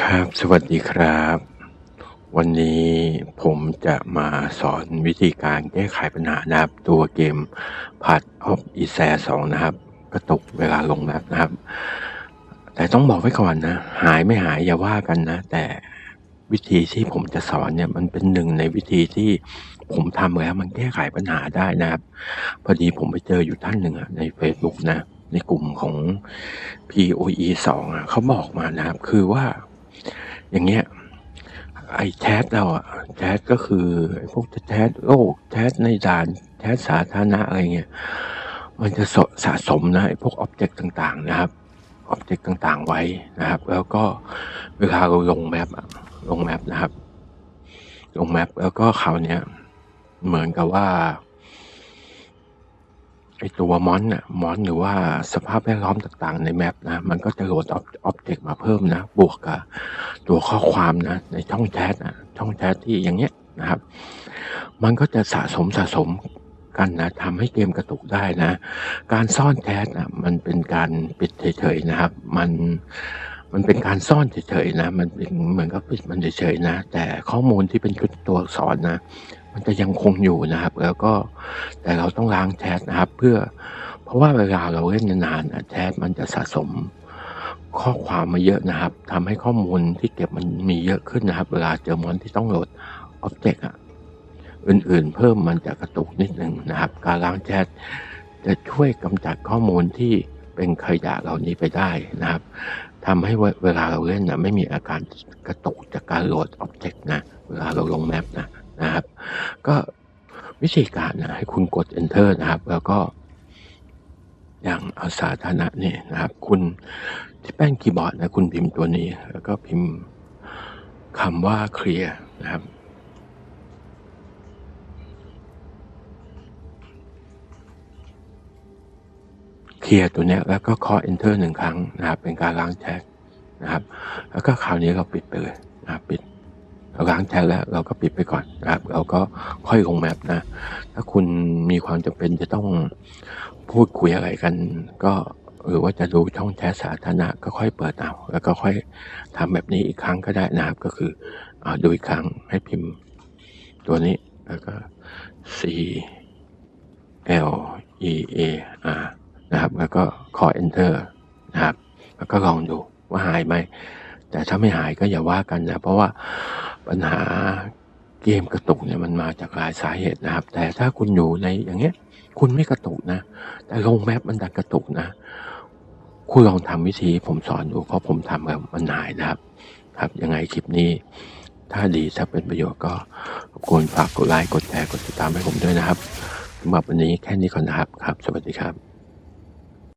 ครับ สวัสดีครับ วันนี้ผมจะมาสอนวิธีการแก้ไขปัญหานะครับ ตัวเกม Path of e s a 2นะครับ กระตุกเวลาลงแมปนะครับ แต่ต้องบอกไว้ก่อนนะ หายไม่หายอย่าว่ากันนะ แต่วิธีที่ผมจะสอนเนี่ยมันเป็นหนึ่งในวิธีที่ผมทำแล้วมันแก้ไขปัญหาได้นะครับ พอดีผมไปเจออยู่ท่านหนึ่งใน Facebook นะ ในกลุ่มของ POE 2อะเขาบอกมานะครับ คือว่า อย่างเงี้ยไอ้แชทเราอะแชทก็คือไอพวกแชทโลกแชทในด่านแชทสาธารณะอะไรเงี้ยมันจะสะสะสมนะไอ้พวกอ็อบเจกต์ต่างๆนะครับอ็อบเจกต์ต่างๆไว้นะครับ แล้วก็เวลาเราลงแมปลงแมปนะครับ ลงแมปแล้วก็คราวเนี้ยเหมือนกับว่า ไอตัวมอนอะมอนหรือว่าสภาพแวดล้อมต่างๆ ในแมปนะ มันก็จะโหลดอ็อบเจกต์มาเพิ่มนะ บวกกับตัวข้อความนะ ในช่องแชทอะช่องแชทที่อย่างเงี้ยนะครับ มันก็จะสะสมสะสมกันนะทำให้เกมกระตุกได้นะ การซ่อนแชทอะมันเป็นการปิดเฉยๆนะครับ มันมันเป็นการซ่อนเฉยๆนะ มันเป็นเหมือนกับปิดมันเฉยๆนะ แต่ข้อมูลที่เป็นชุดตัวอักษรนะ มันจะยังคงอยู่นะครับ แล้วก็แต่เราต้องล้างแชทนะครับ เพื่อ เพราะว่าเวลาเราเล่นนานๆแชทมันจะสะสมข้อความมาเยอะนะครับทำให้ข้อมูลที่เก็บมันมีเยอะขึ้นนะครับ เวลาเจอมอนที่ต้องโหลดอ็อบเจกต์อะอื่นๆ เพิ่มมันจะกระตุกนิดนึงนะครับ การล้างแชทจะช่วยกำจัดข้อมูลที่เป็นขยะเหล่านี้ไปได้นะครับทำให้เวลาเราเล่นนะไม่มีอาการกระตุกจากการโหลดอ็อบเจกต์นะ เวลาเราลงแมปนะนะครับ ก็วิธีการนะให้คุณกด enter นะครับ แล้วก็ อย่างเอาสาธารณะนี่นะครับ คุณที่แป้นคีย์บอร์ดนะ คุณพิมพ์ตัวนี้ แล้วก็พิมพ์คำว่า clear นะครับเคลียร์ตัวนี้แล้วก็คาะ enter หนึ่งครั้งนะครับ เป็นการล้างแชทนะครับ แล้วก็คราวนี้เราปิดไปเลยนะครับปิด เราล้างแชทแล้วเราก็ปิดไปก่อนนะครับ เราก็ค่อยลงแมปนะ ถ้าคุณมีความจำเป็นจะต้องพูดคุยอะไรกัน ก็หรือว่าจะดูช่องแชทสาธารณะก็ค่อยเปิดเอาแล้วก็ค่อยทำแบบนี้อีกครั้งก็ได้นะครับ ก็คืออดูอีกครั้งให้พิมพ์ ตัวนี้แล้วก็ C L E A R นะครับ แล้วก็ขอ enter นะครับ แล้วก็ลองดูว่าหายไหม แต่ถ้าไม่หายก็อย่าว่ากันนะ เพราะว่า ปัญหาเกมกระตุกเนี่ยมันมาจากหลายสาเหตุนะครับ แต่ถ้าคุณอยู่ในอย่างเงี้ย คุณไม่กระตุกนะ แต่ลงแมปมันดันกระตุกนะ คุณลองทำวิธีผมสอนดูเพราะผมทำแล้วมันหายนะครับ ครับยังไงคลิปนี้ ถ้าดีถ้าเป็นประโยชน์ก็รบกวนฝากกดไลค์กดแชร์กดติดตามให้ผมด้วยนะครับสำหรับวันนี้แค่นี้ก่อนนะครับครับ สวัสดีครับ